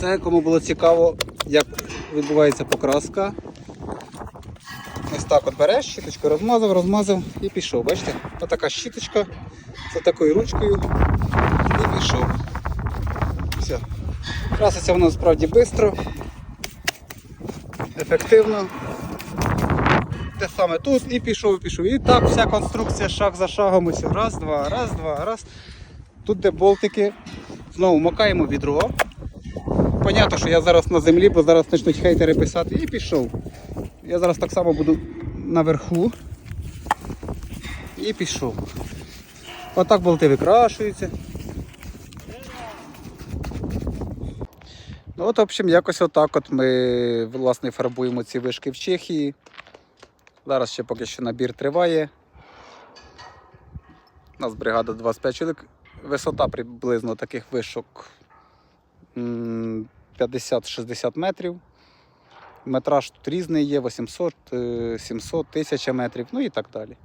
Це кому було цікаво, як відбувається покраска. Ось так от береш, щіточку розмазав, розмазав і пішов. Бачите? Отака щіточка з такою ручкою і пішов. Все. Краситься воно справді швидко, ефективно. Те саме тут і пішов, і пішов. І так вся конструкція шаг за шагом. Ось раз, два, раз, два, раз. Тут де болтики. Знову макаємо відро. Понятно, що я зараз на землі, бо зараз почнуть хейтери писати і пішов. Я зараз так само буду наверху. І пішов. Отак болти викрашуються. Ну от, в общем, якось отак от ми власне фарбуємо ці вишки в Чехії. Зараз ще поки що набір триває. У нас бригада 25 чоловік. Висота приблизно таких вишок 50-60 метрів. Метраж тут різний є, 800, е, 700, 1000 метрів, ну і так далі.